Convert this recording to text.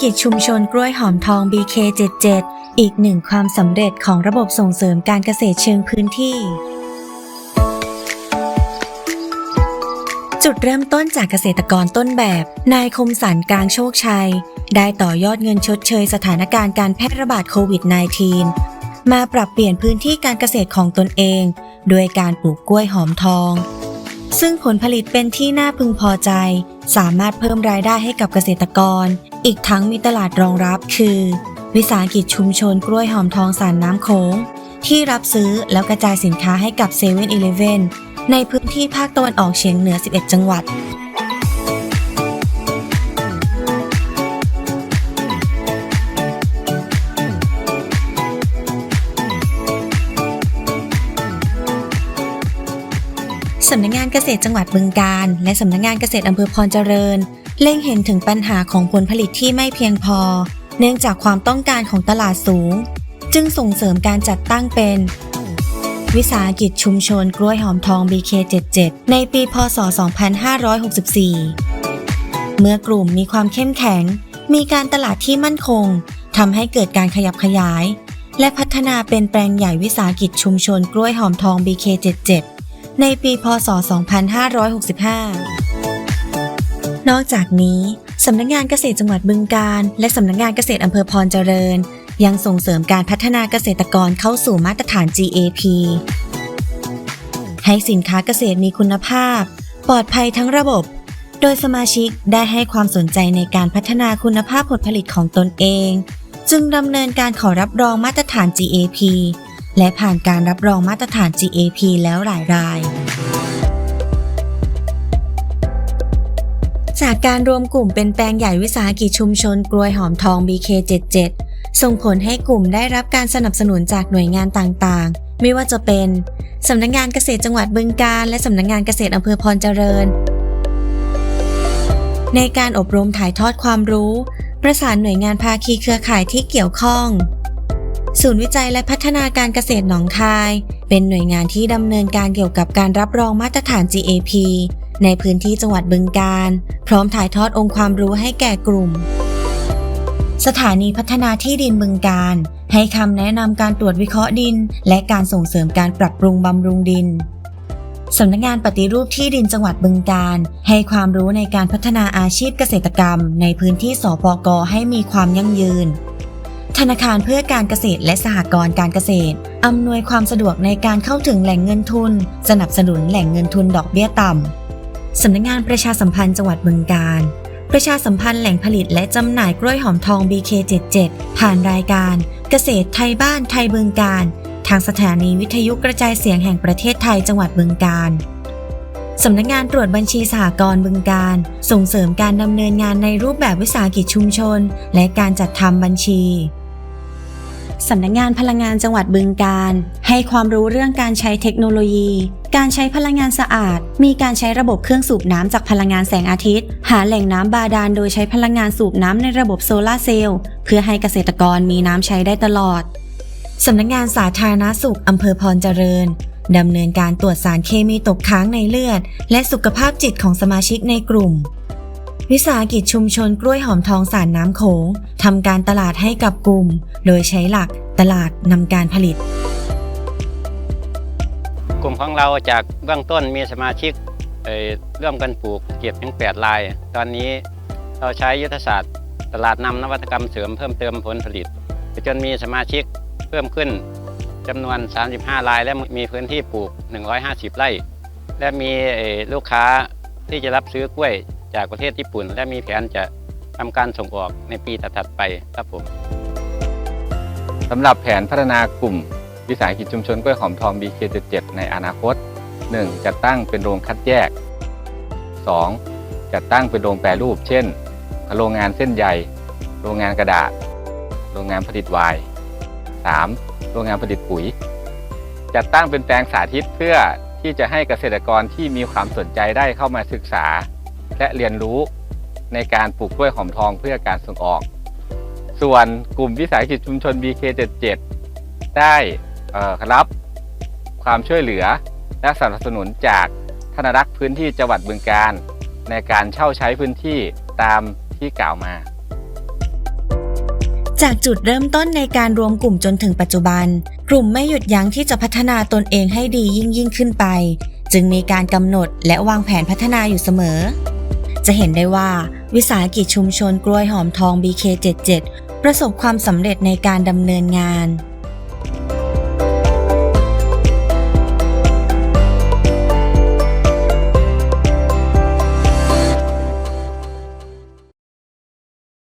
กิจชุมชนกล้วยหอมทอง BK77 อีกหนึ่งความสำเร็จของระบบส่งเสริมการเกษตรเชิงพื้นที่ จุดเริ่มต้นจากเกษตรกรต้นแบบ นายคมสันกลางโชคชัย ได้ต่อยอดเงินชดเชยสถานการณ์การแพร่ระบาดโควิด -19 มาปรับเปลี่ยนพื้นที่การเกษตรของตนเองโดยการปลูกกล้วยหอมทองซึ่งผลผลิตเป็นที่น่าพึงพอใจ สามารถเพิ่มรายได้ให้กับเกษตรกร อีกทั้งมีตลาดรองรับคือ วิสาหกิจชุมชนกล้วยหอมทองสานน้ำโขงที่รับซื้อแล้วกระจายสินค้าให้กับ7 e เ e ่ e อในพื้นที่ภาคตะวันออกเฉียงเหนือ 11 จังหวัด สำนักงานเกษตรจังหวัดบึงกาฬและสำนักงานเกษตรอำเภอพรเจริญ เล็งเห็นถึงปัญหาของผลผลิตที่ไม่เพียงพอ เนื่องจากความต้องการของตลาดสูง จึงส่งเสริมการจัดตั้งเป็น วิสาหกิจชุมชนกล้วยหอมทอง BK77 ในปีพศ 2564 เมื่อกลุ่มมีความเข้มแข็ง มีการตลาดที่มั่นคงทำให้เกิดการขยับขยาย และพัฒนาเป็นแปลงใหญ่วิสาหกิจชุมชนกล้วยหอมทอง BK77 ในปีพศ 2565 นอกจากนี้สำนักงานเกษตรจังหวัดบึงกาฬและสำนักงานเกษตรอำเภอพรเจริญ ยังส่งเสริมการพัฒนาเกษตรกรเข้าสู่มาตรฐาน GAP ให้สินค้าเกษตรมีคุณภาพ ปลอดภัยทั้งระบบ โดยสมาชิกได้ให้ความสนใจในการพัฒนาคุณภาพผลผลิตของตนเอง จึงดำเนินการขอรับรองมาตรฐาน GAP และผ่านการรับรองมาตรฐาน GAP แล้วหลายราย จากการรวมกลุ่มเป็นแปลงใหญ่วิสาหกิจชุมชนกลวยหอมทอง BK77 ส่งผลให้กลุ่มได้รับการสนับสนุนจากหน่วยงานต่างๆ ไม่ว่าจะเป็นสำนักงานเกษตรจังหวัดบึงกาฬและสำนักงานเกษตรอำเภอพรเจริญ ในการอบรมถ่ายทอดความรู้ ประสานหน่วยงานภาคีเครือข่ายที่เกี่ยวข้อง ศูนย์วิจัยและพัฒนาการเกษตรหนองคาย เป็นหน่วยงานที่ดำเนินการเกี่ยวกับการรับรองมาตรฐาน GAP ในพื้นที่จังหวัดบึงกาฬพร้อมถ่ายทอดองค์ความรู้ให้แก่กลุ่ม สถานีพัฒนาที่ดินบึงกาฬให้คำแนะนำการตรวจวิเคราะห์ดิน และการส่งเสริมการปรับปรุงบำรุงดินสำนักงานปฏิรูปที่ดินจังหวัดบึงกาฬให้ความรู้ในการพัฒนาอาชีพเกษตรกรรม ในพื้นที่สปกให้มีความยั่งยืน ธนาคารเพื่อการเกษตรและสหกรณ์การเกษตรอำนวยความสะดวกในการเข้าถึงแหล่งเงินทุน สนับสนุนแหล่งเงินทุนดอกเบี้ยต่ำ สำนักงานประชาสัมพันธ์จังหวัดบึงกาฬประชาสัมพันธ์แหล่งผลิตและจำหน่ายกล้วยหอมทอง BK77 ผ่านรายการ เกษตรไทยบ้านไทยบึงกาฬทางสถานีวิทยุกระจายเสียงแห่งประเทศไทยจังหวัดบึงกาฬสำนักงานตรวจบัญชีสหกรณ์บึงการ ส่งเสริมการดำเนินงานในรูปแบบวิสาหกิจชุมชน และการจัดทำบัญชี สำนักงานพลังงานจังหวัดบึงการ ให้ความรู้เรื่องการใช้เทคโนโลยี การใช้พลังงานสะอาด มีการใช้ระบบเครื่องสูบน้ำจากพลังงานแสงอาทิตย์ หาแหล่งน้ำบาดาลโดยใช้พลังงานสูบน้ำในระบบโซลาร์เซลล์เพื่อให้เกษตรกรมีน้ำใช้ได้ตลอดสำนักงานสาธารณสุขอำเภอพรเจริญดำเนินการตรวจสารเคมีตกค้างในเลือด และสุขภาพจิตของสมาชิกในกลุ่ม วิสาหกิจชุมชนกล้วยหอมทองสารน้ำโขงทำการตลาดให้กับกลุ่ม โดยใช้หลักตลาดนำการผลิต กลุ่มของเราจากเบื้องต้นมีสมาชิกเอ่อร่วมกันปลูกเก็บถึง8ลาย ตอนนี้เราใช้ยุทธศาสตร์ ตลาดนำนวัตกรรมเสริมเพิ่มเติมผลผลิตจนมีสมาชิกเพิ่มขึ้นจำนวน 35ลาย และมีพื้นที่ปลูก 150 ไร่ และมีลูกค้าที่จะรับซื้อกล้วย จากประเทศญี่ปุ่น และมีแผนจะทำการส่งออกในปีถัดๆไปครับผมสำหรับแผนพัฒนากลุ่ม วิสาหกิจชุมชนกล้วยหอมทอง BK77 ในอนาคต 1. จัดตั้งเป็นโรงคัดแยก 2. จัดตั้งเป็นโรงแปรรูป เช่น โรงงานเส้นใยโรงงานกระดาษ โรงงานผลิตไวน์ 3. โรงงานผลิตปุ๋ย จัดตั้งเป็นแปลงสาธิตเพื่อที่จะให้เกษตรกรที่มีความสนใจได้เข้ามาศึกษา และเรียนรู้ในการปลูกกล้วยหอมทองเพื่อการส่งออก ส่วนกลุ่มวิสาหกิจชุมชน BK77 ได้รับความช่วยเหลือและสนับสนุนจากธนรักษ์พื้นที่จังหวัดบึงการ ในการเช่าใช้พื้นที่ตามที่กล่าวมา จากจุดเริ่มต้นในการรวมกลุ่มจนถึงปัจจุบัน กลุ่มไม่หยุดยั้งที่จะพัฒนาตนเองให้ดียิ่งยิ่งขึ้นไป จึงมีการกำหนดและวางแผนพัฒนาอยู่เสมอ จะเห็นได้ว่าวิสาหกิจชุมชนกล้วยหอมทอง BK77 ประสบความสำเร็จในการดำเนินงาน